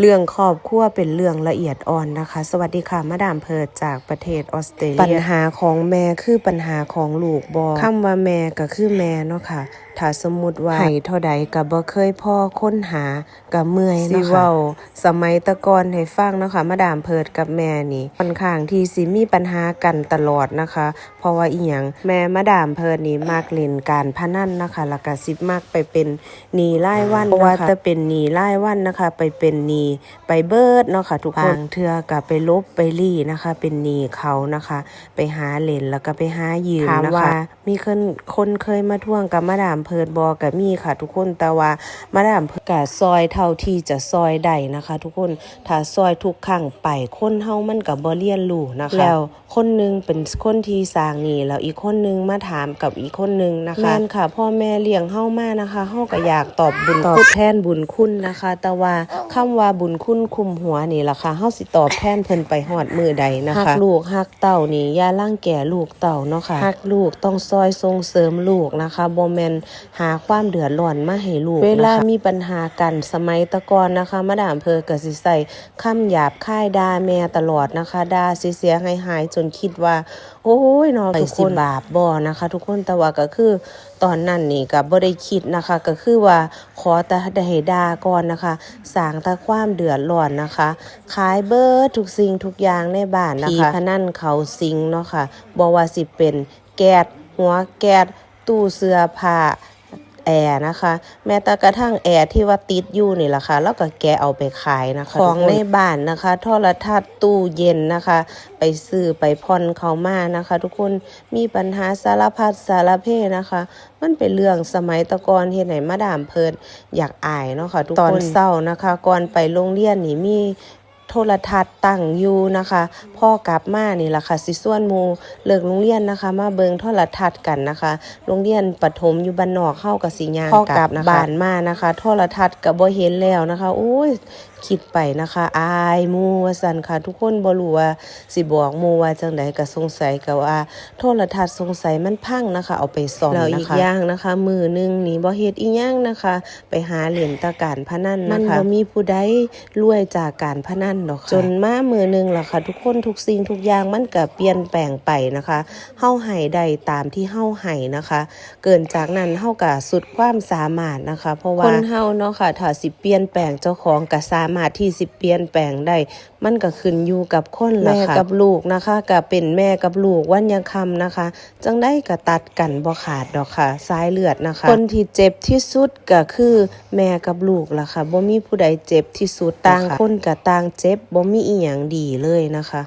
เรื่องครอบครัวเป็นเรื่องละเอียดอ่อนนะคะ สวัสดีค่ะมาดามเพิร์ดจากประเทศออสเตรเลียปัญหาของแม่คือปัญหาของลูกบอคำว่าแม่ก็คือแม่เนาะค่ะ ถ้าสมมุติว่าให้เท่าใดก็บ่เคยพ่อค้นหาก็เมื่อยเนาะค่ะสิเว้าสมัยแตะก่อนให้ฟังเนาะค่ะมาดามเพิร์ดกับแม่นี่ค่อนข้างที่สิมีปัญหากันตลอดนะคะ เพราะว่าอีหยังแม่มาดามเพิร์ดนี่มักเล่นการพนันนะคะแล้วก็สิมักไปเป็นหนี้รายวันเพราะว่าจะเป็นหนี้รายวันนะคะ ไปเป็นหนี้ไปเบิดเนาะค่ะทุกคนบางเทื่อก็ไปลบไปลี่นะคะ เป็นหนี้เขานะคะ ไปหาเล่นแล้วก็ไปหายืมนะคะมีคนคนเคยมาทวงกับมาดามเพิร์ดบอกัมีค่ะ ทุกคนแต่ว่ามาดามเพิร์ดกะซอยเท่าที่จะซอยได้นะคะ ทุกคนถ้าซอยทุกครั้งไปคนเฮามันก็บ่เรียนรู้นะคะแล้วคนหนึงเป็นคนที่สร้างหนี้แล้วอีกคนหนึงมาถามกับอีกคนหนึงนะคะแม่นค่ะ พ่อแม่เลี้ยงเฮามานะคะเฮาก็อยากตอบบุญตอบแทนบุญคุณนะคะ แต่ว่าคำว่าบุญคุณคุมหัวนี่ล่ะค่ะเฮาสิตอบแทนเพิ่นไปฮอดมือใดนะคะฮักลูกฮักเต่านี่อย่าล่างแก่ลูกเต่าเนาะค่ะฮักลูกต้องซอยส่งเสริมลูกนะคะบ่แม่นหาความเดือดร้อนมาให้ลูกเวลามีปัญหากันสมัยแตะก่อนนะคะมาดามเพอก็สิใส่คำหยาบคายด่าแม่ตลอดนะคะด่าเสียๆหายๆจนคิดว่า โอ้ยเนาะทุกคนบาปบ่นะคะ ทุกคนแต่ว่าก็คือตอนนั้นนี่ก็บ่ได้คิดนะคะ ก็คือว่าขอแต่ได้ให้ด่าก่อนนะคะสร้างแต่ความเดือดร้อนนะคะขายเบิดทุกสิ่งทุกอย่างในบ้านนะคะผีพนันเขาสิงเนาะค่ะบ่ว่าสิเป็นแก๊สหัวแก๊สตู้เสื้อผ้า แอร์นะคะ แม้แต่กระทั่งแอร์ที่ว่าติดอยู่นี่แหละค่ะแล้วก็แกะเอาไปขายนะคะของในบ้านนะคะโทรทัศน์ตู้เย็นนะคะ ไปซื้อไปผ่อนเขามานะคะ ทุกคนมีปัญหาสารพัดสารเพนะคะ มันเป็นเรื่องสมัยแตะกอนเฮ็ดให้มาดามเพิดอยากอายเนาะค่ะทุกคนตอนเช้านะคะก่อนไปโรงเรียนนี่มี โทรทัศน์ตั้งอยู่นะคะพ่อกลับมานี่แหละค่ะสิส่วนหมู่เลิกโรงเรียนนะคะ มาเบิงโทรทัศน์กันนะคะ โรงเรียนปฐมอยู่บ้านนอกเข้ากับสียางพ่อกลับบ้านมานะคะ โทรทัศน์ก็บ่เห็นแล้วนะคะโอ้ยคิดไปนะคะ อายหมู่ว่าซั่นค่ะ ทุกคนบ่รู้ว่าสิบอกหมู่ว่าจังใดก็สงสัยก็ว่า โทรทัศน์สงสัยมันพังนะคะ เอาไปซ่อมนะคะแล้วอีกอย่างนะคะ มือหนึงนี่บ่เฮ็ดอีหยังนะคะ ไปหาเหรียญตะการพนันนะคะมันบ่มีผู้ใดรวยจากการพนันดอกค่ะจนมามือหนึงล่ะค่ะ ทุกคนทุกสิ่งทุกอย่างมันก็เปลี่ยนแปลงไปนะคะเฮาให้ได้ตามที่เฮาให้นะคะ เกินจากนั้นเฮาก็สุดความสามารถนะคะ เพราะว่าคนเฮาเนาะค่ะถ้าสิเปลี่ยนแปลงเจ้าของก็สามารถที่สิเปลี่ยนแปลงได้ มันก็ขึ้นอยู่กับคนล่ะค่ะแม่กับลูกนะคะก็เป็นแม่กับลูกวันยังคำนะคะ จังได้ก็ตัดกันบ่ขาดดอกค่ะสายเลือดนะคะ คนที่เจ็บที่สุดก็คือแม่กับลูกล่ะค่ะบ่มีผู้ใดเจ็บที่สุดต่างคนก็ต่างเจ็บบ่มีอีหยังดีเลยนะคะ